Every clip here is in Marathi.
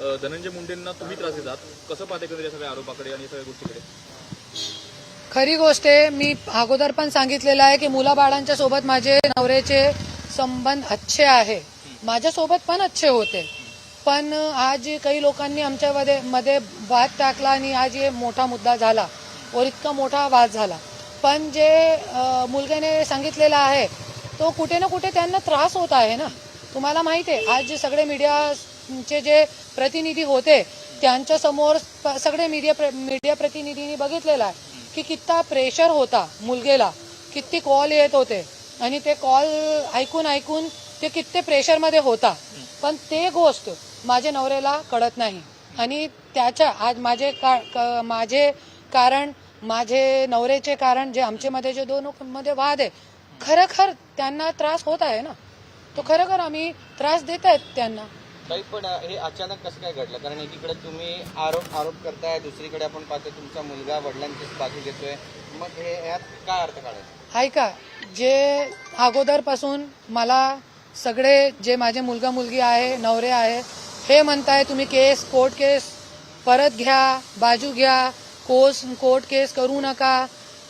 धनंजय मुंडेंना तुम्ही त्रास देतात. कसं पाहते या सगळ्या आरोपाकडे आणि सगळ्या गोष्टीकडे? खरी गोष्ट आहे मी अगोदर पण सांगितलेलं आहे की मुलाबाळांच्या सोबत माझे नवऱ्याचे संबंध अच्छे आहे. माझ्यासोबत पण अच्छे होते. पण आज काही लोकांनी आमच्यामध्ये मध्ये वाद टाकला आणि आज हे मोठा मुद्दा झाला. और इतका मोठा वाद झाला. पण जे मुलग्याने सांगितलेलं आहे तो कुठे ना कुठे त्यांना त्रास होत आहे ना. तुम्हाला माहिती आहे आज जे सगळे चे जे प्रतिनिधी होते त्यांच्यासमोर प- सगळे मीडिया प्र- मीडिया प्रतिनिधींनी बघितलेलं आहे की कित्ता प्रेशर होता मुलगेला किती कॉल येत होते आणि ते कॉल ऐकून ऐकून ते किती प्रेशरमध्ये होता. पण ते गोष्ट माझ्या नवऱ्याला कळत नाही आणि त्याच्या आज माझे का, क- माझे कारण माझे नवऱ्याचे कारण जे आमच्यामध्ये जे दोन मध्ये वाद आहे खरोखर त्यांना त्रास होत आहे ना. तो खरोखर आम्ही त्रास देत आहेत त्यांना. काही पण हे अचानक कसं काय घडलं? कारण एकीकडे तुम्ही आरोप आरोप करताय दुसरीकडे आपण पाहतो तुमचा मुलगा वडिलांचीच बाजू घेतोय. मग हे यात काय अर्थ काढायचा? ऐका जे अगोदरपासून मला सगळे जे माझे मुलगा मुलगी आहे नवरे आहे हे म्हणताय तुम्ही केस कोर्ट केस परत घ्या बाजू घ्या कोस कोर्ट केस करू नका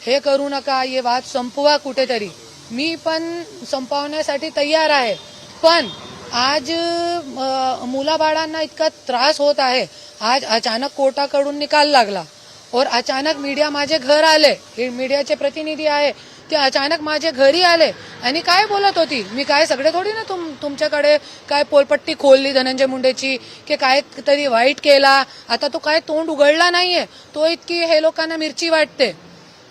हे करू नका हे वाद संपवा कुठेतरी. मी पण संपवण्यासाठी तयार आहे. पण आज मुलाबाळांना इतका त्रास होत आहे. आज अचानक कोर्टाकडून निकाल लागला. और अचानक मीडिया माझे घर आले. हे मीडियाचे प्रतिनिधी आहे. ते अचानक माझे घरी आले. आणि काय बोलत होती? मी काय सगळे थोडी ना तुम तुमच्याकडे काय पोलपट्टी खोलली धनंजय मुंडेची? की काय तरी वाईट केला? आता तो काय तोंड उघडला नाहीये. तो इतकी हे लोकांना मिरची वाटते.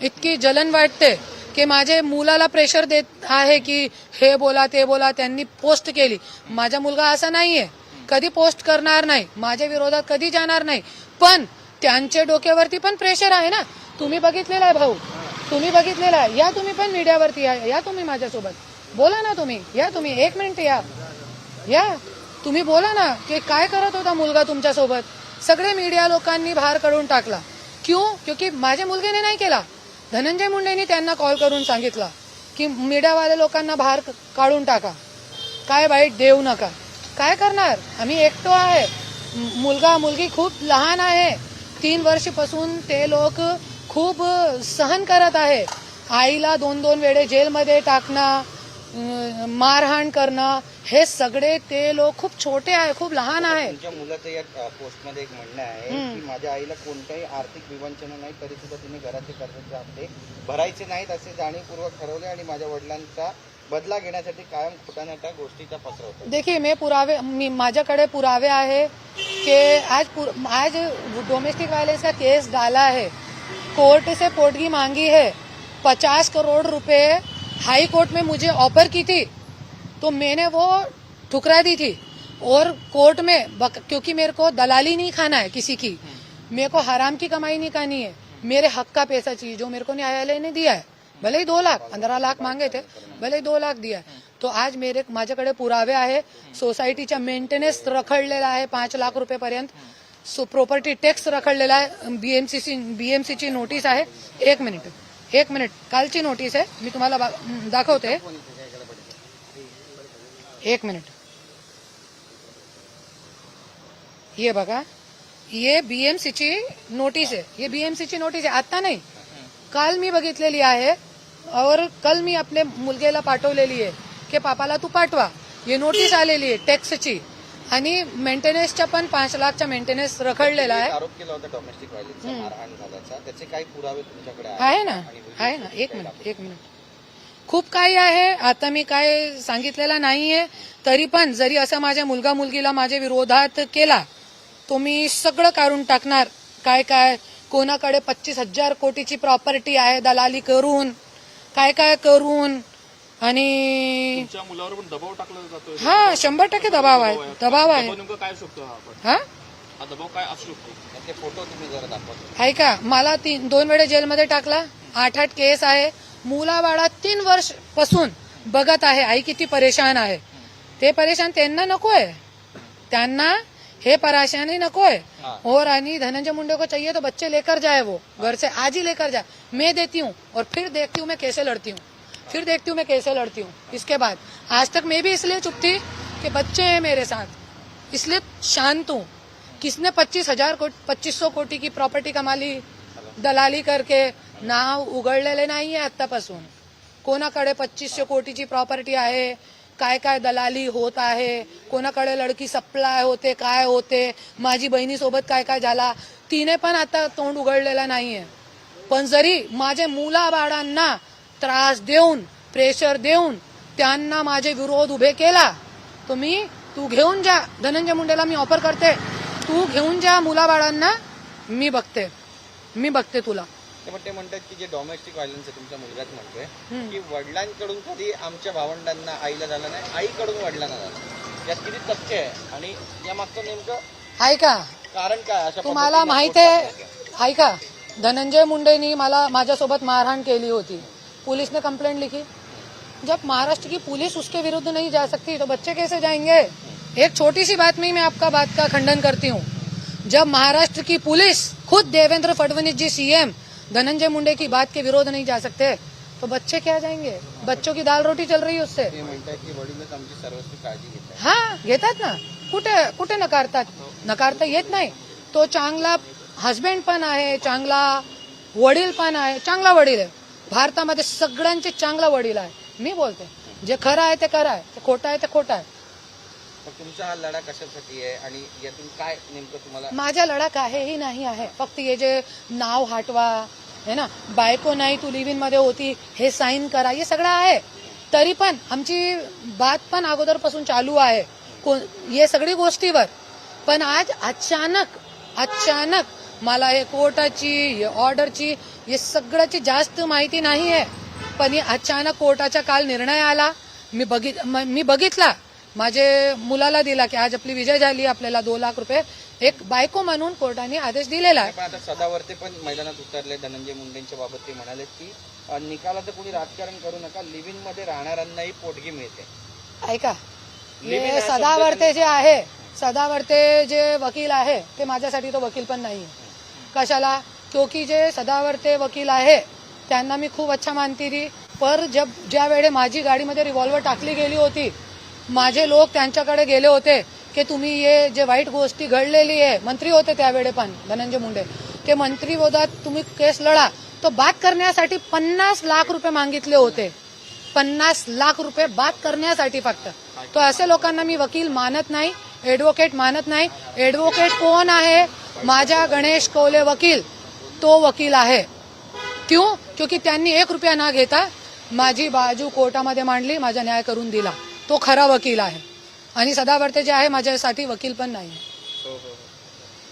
इतकी जलन वाटते. की माझे मुलाला प्रेशर देत आहे की हे बोला ते बोला त्यांनी पोस्ट केली. माझा मुलगा असा नाहीये. कधी पोस्ट करणार नाही. माझ्या विरोधात कधी जाणार नाही. पण त्यांच्या डोक्यावरती पण प्रेशर आहे ना. तुम्ही बघितलेला आहे भाऊ. तुम्ही बघितलेला आहे. या तुम्ही पण मीडियावरती या. या तुम्ही माझ्यासोबत. बोला ना तुम्ही. या तुम्ही. एक मिनिट या. या. तुम्ही बोला ना की काय करत होता मुलगा तुमच्यासोबत? सगळे मीडिया लोकांनी बाहेर काढून टाकला. क्यों? क्योंकि माझ्या मुलगीने नाही केला. धनंजय मुंडेंनी त्यांना कॉल करून सांगितला की मीडियावाल्या लोकांना बाहेर काढून टाका. काय वाईट देऊ नका. काय करणार? आम्ही एकटो आहे. मुलगा मुलगी खूप लहान आहे. तीन वर्षपासून ते लोक खूप सहन करत आहे. आईला दोन दोन वेळे जेलमध्ये टाकणं मारहाण करणं हे सगळे ते लोक खूप छोटे आहे खूप लहान आहे. तुमच्या मुलाचं या पोस्टमध्ये एक म्हणणं आहे की माझ्या आईला कोणत्याही आर्थिक विवंचना नाही तरी सुद्धा तिने घराचे कर्जाचे हप्ते भरायचे नाहीत असे जाणीवपूर्वक ठरवले आणि माझ्या वडिलांचा बदला घेण्यासाठी कायम खोट्याने त्या गोष्टीचा पसरवतो देखिए मैं पुरावे मी माझ्याकडे पुरावे आहे कि आज पुर- आज डोमेस्टिक वायलेंस का केस डाला है कोर्ट से पोटगी मांगी है. पचास करोड़ रुपए हाई कोर्ट में मुझे ऑफ़र की थी तो मैंने वो ठुकरा दी थी। और कोर्ट में बक, क्योंकि मेरे को दलाली नहीं खाना है किसी की मेरे को हराम की कमाई नहीं खानी है। मेरे हक का पैसा चाहिए जो मेरे को न्यायालय ने दिया है। भले ही दो लाख पंधरा लाख मागे थे भले ही दो लाख दिया है. तो आज मेरे माझ्याकडे पुरावे आहे सोसायटीच्या मेंटेनन्स रखडलेला आहे पाच लाख रुपयेपर्यंत सो प्रॉपर्टी टॅक्स रखडलेला आहे बीएमसीसी बीएमसीची नोटीस आहे. एक मिनिट. एक मिनिट. कालची नोटीस आहे. मी तुम्हाला दाखवते. एक मिनिट. ये बघा. ये बीएमसीची नोटीस आहे. ये बीएमसीची नोटीस आहे. आता नाही. काल मी बघितलेली आहे. और कल मी आपल्या मुलगेला पाठवलेली आहे. की पापाला तू पाठवा. ही नोटीस आलेली आहे. टॅक्सची आणि मेंटेनन्सच्या पण पाच लाखचा मेंटेनन्स रखडलेला आहे. आरोप केला होता डोमेस्टिक व्हायलन्सचा मारहाण झाल्याचा. त्याचे काही पुरावे तुमच्याकडे आहे ना आहे ना. एक मिनिट एक मिनिट. खूप काही आहे. आता मी काय सांगितलेलं नाहीये. तरी पण जरी असं माझ्या मुलगा मुलगीला माझ्या विरोधात केला तो मी सगळं काढून टाकणार. काय काय? कोणाकडे पच्चीस हजार कोटीची प्रॉपर्टी आहे दलाली करून. काय काय करून? आणि तुमच्या मुलावर पण दबाव टाकला जातोय. हा शंभर टक्के दबाव आहे दबाव आहे. नेमकं काय असू शकतो हा आपण? हा? हा दबाव काय असू शकतो? ते फोटो तुम्ही जरा दाखवतो आहे का मला तीन दोन वेळे जेलमध्ये टाकला आठ आठ केस आहे. मुलाबाळा तीन वर्षपासून बघत आहे आई किती परेशान आहे. ते परेशान त्यांना नकोय. त्यांना हे परेशानी नकोय. और आणि धनंजय मुंडे को चाहिए तो बच्चे लेकर जाए वो. घर से आज ही लेकर जाए मैं देती हूँ और फिर देखती हूँ मैं कैसे लड़ती हूँ. फिर देखती हूँ मैं कैसे लड़ती हूँ। इसके बाद, आज तक मैं भी इसलिए चुप थी कि बच्चे हैं मेरे साथ। इसलिए शांत हूँ। किसने पच्चीस हज़ार पच्चीस सौ कोटी की प्रॉपर्टी कमा ली, दलाली करके नाव उघडलेले नाहीये आतापासून कोणाकडे पच्चीसशे कोटीची प्रॉपर्टी आहे काय काय दलाली होत आहे कोणाकडे लडकी सप्लाय होते, काय होते, माझी बहिणीसोबत काय काय झाला, तिने पण आता तोंड उघडलेला नाहीये. पण जरी माझे मुलाबाळांना त्रास देऊन प्रेशर देऊन त्यांना माझे विरोध उभे केला. तर मी तू घेऊन जा. धनंजय मुंडेला मी ऑफर करते. तू घेऊन जा मुलाबाळांना. मी बघते. मी बघते तुला. ते पण ते म्हणतात की जे डॉमेस्टिक व्हायलन्स आहे तुमच्या मुलगाच म्हणतोय. की वडिलांकडून कधी आमच्या भावंडांना आईला झालं नाही आईकडून वडिलांना झालं यात किती तथ्य आहे? आणि या मागचं नेमकं ऐका. कारण काय अशा तुम्हाला माहीत आहे? ऐका. धनंजय मुंडेनी मला माझ्यासोबत मारहाण केली होती. पुलिस ने कंप्लेंट लिखी। जब महाराष्ट्र की पुलिस उसके विरुद्ध नहीं जा सकती तो बच्चे कैसे जाएँगे? एक छोटी सी बात में मैं आपका बात का खंडन करती हूँ। जब महाराष्ट्र की पुलिस खुद देवेंद्र फडणवीस जी सीएम धनंजय मुंडे की बात के विरोध नहीं जा सकते तो बच्चे क्या जाएँगे? बच्चों की दाल रोटी चल रही है उससे। ते हा। घेतात ना? कुठे कुठे नकारतात नकारता येत नाही। तो चांगला हस्बंड पण आहे चांगला वडील पण आहे चांगला वडील आहे. भारतामध्ये सगळ्यांचे चांगला वडील आहे मी बोलते. जे खरं आहे ते खरं आहे. ते खोटं आहे ते खोटं आहे. मग तुमचा हा लढा कशासाठी आहे आणि यातून काय नेमकं तुम्हाला माझा लढा काहीही नाही आहे. फक्त हे जे नाव हटवा है ना? बायको नाही तू लिव्हमध्ये होती हे साईन करा हे सगळं आहे. तरी पण आमची बात पण अगोदरपासून चालू आहे. हे सगळी गोष्टीवर. पण आज अचानक अचानक मला हे कोर्टाची ऑर्डरची हे सगळ्याची जास्त माहिती नाही आहे पण अचानक कोर्टाचा काल निर्णय आला. मी बघित म- बघितला. माझे मुलाला दिला की आज आपली विजय झाली आपल्याला दोन लाख रुपये. एक बायको म्हणून कोर्टाने आदेश दिलेला आहे. पण आता सदावर्ते पण मैदानात उतरले. धनंजय मुंडेंच्या बाबत ते म्हणाले की निकालाचं कोणी राजकारण करू नका. लिव्हिंगमध्ये राहणाऱ्यांनाही पोटगी मिळते. ऐका. हे सदावर्ते जे आहे सदावर्ते जे वकील आहे ते माझ्यासाठी तो वकील पण नाही. कशाला? क्योंकि जे सदावर्ते वकील आहे त्यांना मी खूप अच्छा मानती ती. पर जब ज्या वेळे माझी गाडीमध्ये रिव्हॉल्वर टाकली गेली होती माझे लोक त्यांच्याकडे गेले होते की तुम्ही हे जे वाईट गोष्टी घडलेली आहे मंत्री होते त्यावेळे पण धनंजय मुंडे. ते मंत्री तुम्ही केस लढा. तो बात करण्यासाठी पन्नास लाख रुपये मागितले होते. पन्नास लाख रुपये बात करण्यासाठी फक्त. तो असे लोकांना मी वकील मानत नाही ॲडव्होकेट मानत नाही. ॲडव्होकेट कोण आहे? माझ्या गणेश कौले वकील. तो वकील आहे. क्यों? क्योंकि त्यांनी एक रुपया न घेता माझी बाजू कोर्टामध्ये मांडली माझा न्याय करून दिला. तो खरा वकील आहे. आणि सदावर्ते जे आहे माझ्यासाठी वकील पण नाही हो हो हो.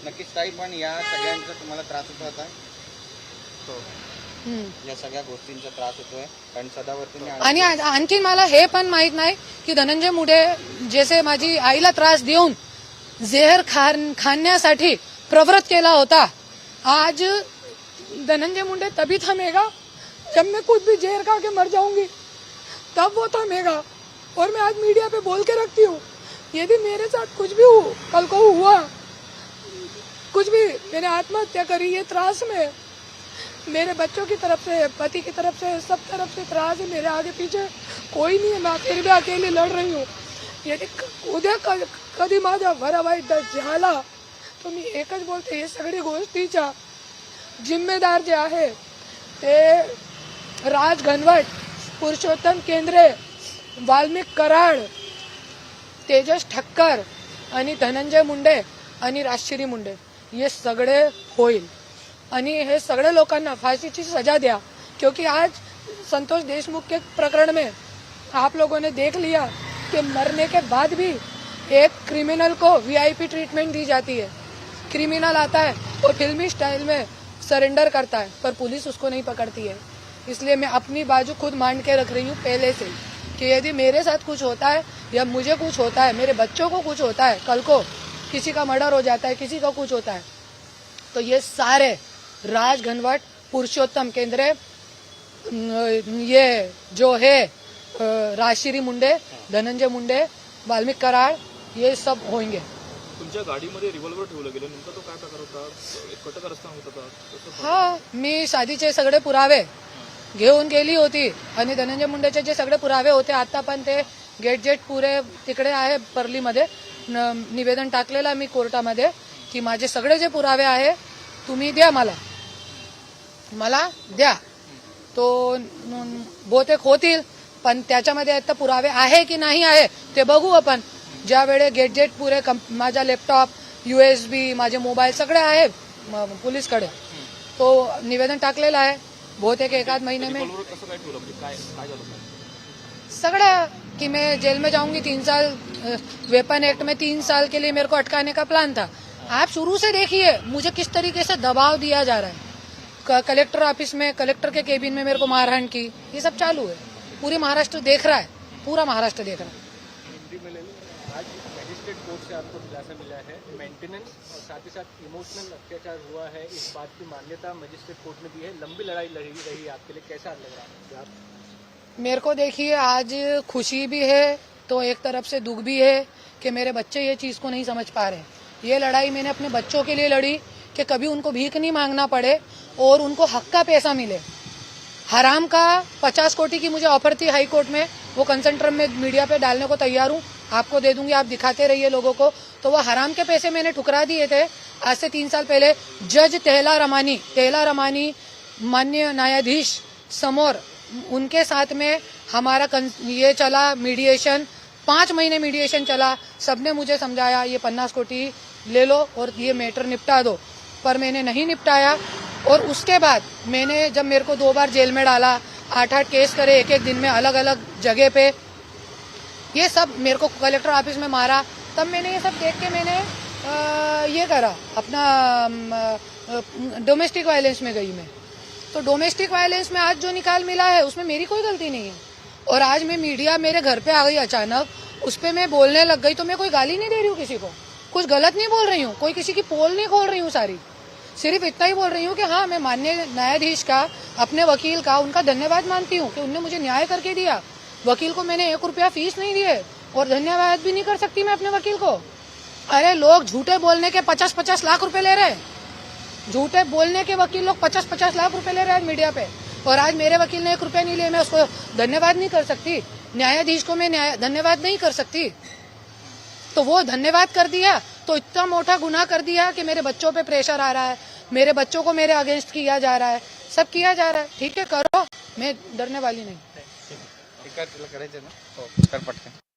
नक्कीच ताई पण या सगळ्यांचा तुम्हाला त्रास होतो. या सगळ्या गोष्टींचा त्रास होतोय. कारण सदावर्तीने आणि आ- आणखीन मला हे पण माहीत नाही की धनंजय मुंडे जसे माझी आईला त्रास देऊन जेहर खान खाण्यासाठी प्रवृत्त केला होता. आज धनंजय मुंडे तभी थमेगा जब मैं खुद भी जहर खा के मर जाऊँगी। तब वो थमेगा। और मैं आज मीडिया पे बोल के रखती हूँ यदि मेरे साथ कुछ भी हो, कल को हुआ। कुछ भी मैंने आत्महत्या करी, ये त्रास में। मेरे बच्चों की तरफ़ से, पति की तरफ़ से, सब तरफ़ से त्रास है, मेरे आगे पीछे कोई नहीं है, मैं फिर भी अकेली लड़ रही हूँ। यदि क- उद्या क- कधी माझा भरा वाईट झाला तर मी एकच बोलते हे सगळी गोष्टीच्या जिम्मेदार जे आहे, ते राज घनवट, पुरुषोत्तम केंद्रे, वाल्मिक कराड, तेजस ठक्कर आणि धनंजय मुंडे आणि राजश्री मुंडे. हे सगळे होईल. हे सगळे लोकांना फांसीची सजा द्या, क्योंकि आज संतोष देशमुख के प्रकरण में आप लोगों ने देख लिया कि मरने के बाद भी एक क्रिमिनल को वीआईपी ट्रीटमेंट दी जाती है. क्रिमिनल आता है और फिल्मी स्टाइल में सरेंडर करता है, पर पुलिस उसको नहीं पकड़ती है। इसलिए मैं अपनी बाजू खुद मान के रख रही हूँ पहले से कि यदि मेरे साथ कुछ होता है या मुझे कुछ होता है, मेरे बच्चों को कुछ होता है, कल को किसी का मर्डर हो जाता है, किसी का कुछ होता है तो ये सारे राज घनवट, पुरुषोत्तम केंद्रे ये जो है राजश्री मुंडे, धनंजय मुंडे, वाल्मीकि कराड, ये सब होंगे। तुमच्या गाडीमध्ये रिव्हॉल्वर ठेवलं गेलं नेमका तो काय प्रकार होता? कटक रस्ता होता हा मी शादीचे सगळे पुरावे घेऊन गेली होती आणि धनंजय मुंडेचे जे सगळे पुरावे होते आता पण ते गेट जेट पुरे तिकडे आहे परलीमध्ये. न- निवेदन टाकलेलं मी कोर्टामध्ये की माझे सगळे जे पुरावे आहे तुम्ही द्या मला. मला द्या. तो बहुतेक होतील पण त्याच्यामध्ये आता पुरावे आहे की नाही आहे ते बघू आपण. ज्या वेळे गेटजेट पुरे माझा लॅपटॉप युएसबी माझे मोबाईल सगळे आहे म- पोलीसकडे. तो निवेदन टाकलेलं आहे बहुतेक एकाध महीने में सगड़ा कि मैं जेल में जाऊँगी तीन साल वेपन एक्ट में तीन साल के लिए मेरे को अटकाने का प्लान था। आप शुरू से देखिए मुझे किस तरीके से दबाव दिया जा रहा है। कलेक्टर ऑफ़िस में कलेक्टर के केबिन में मेरे को मारहाण की ये सब चालू है। पूरी महाराष्ट्र देख रहा है पूरा महाराष्ट्र देख रहा है। कोर्ट से आपको दिलासा मिला है। मेंटेनेंस और साथ ही साथ इमोशनल अत्याचार हुआ है। इस बात की मान्यता मजिस्ट्रेट कोर्ट ने दी है। लंबी लड़ाई लड़ी रही आपके लिए कैसा लग रहा है? मेरे को देखिए, आज खुशी भी है तो एक तरफ़ से दुख भी है कि मेरे बच्चे ये चीज़ को नहीं समझ पा रहे ये लड़ाई मैंने अपने बच्चों के लिए लड़ी कि कभी उनको भीख नहीं मांगना पड़े और उनको हक का पैसा मिले। हराम का पचास कोटी की मुझे ऑफ़र थी हाई कोर्ट में, वो कंसंट्रम में मीडिया पे डालने को तैयार हूँ। आपको दे दूँगी, आप दिखाते रहिए लोगों को। तो वो हराम के पैसे मैंने ठुकरा दिए थे। आज से तीन साल पहले जज तेहला रमानी तेहला रमानी मान्य न्यायाधीश समोर, उनके साथ में हमारा ये चला मीडिएशन पाँच महीने मीडिएशन चला। सबने मुझे समझाया, ये पन्नास कोटी ले लो और ये मैटर निपटा दो। पर मैंने नहीं निपटाया। और उसके बाद मैंने जब मेरे को दो बार जेल में डाला, आठ आठ केस करे एक एक दिन में अलग अलग जगह पे ये सब मेरे को कलेक्टर ऑफ़िस में मारा। तब मैंने ये सब देख के मैंने ये करा, अपना डोमेस्टिक वायलेंस में गई मैं। तो डोमेस्टिक वायलेंस में आज जो निकाल मिला है, उसमें मेरी कोई गलती नहीं है। और आज मैं मीडिया मेरे घर पे आ गई अचानक, उस पर मैं बोलने लग गई तो मैं कोई गाली नहीं दे रही हूँ किसी को। कुछ गलत नहीं बोल रही हूँ, कोई किसी की पोल नहीं खोल रही हूँ सारी। सिर्फ़ इतना ही बोल रही हूँ कि हाँ मैं मान्य न्यायाधीश का, अपने वकील का, उनका धन्यवाद मानती हूँ कि उनने मुझे न्याय करके दिया। वकील को मैंने एक रुपया फ़ीस नहीं दिए और धन्यवाद भी नहीं कर सकती मैं अपने वकील को। अरे लोग झूठे बोलने के पचास पचास लाख रुपए ले रहे हैं। झूठे बोलने के वकील लोग पचास पचास लाख रुपए ले रहे हैं मीडिया पे। और आज मेरे वकील ने एक रुपया नहीं लिया, मैं उसको धन्यवाद नहीं कर सकती। न्यायाधीश को मैं न्याय धन्यवाद नहीं कर सकती। तो वो धन्यवाद कर दिया तो इतना मोटा गुना कर दिया कि मेरे बच्चों पे प्रेशर आ रहा है, मेरे बच्चों को मेरे अगेंस्ट किया जा रहा है, सब किया जा रहा है। ठीक है, करो, मैं डरने वाली नहीं। करायचं ना? हो कर पटकन.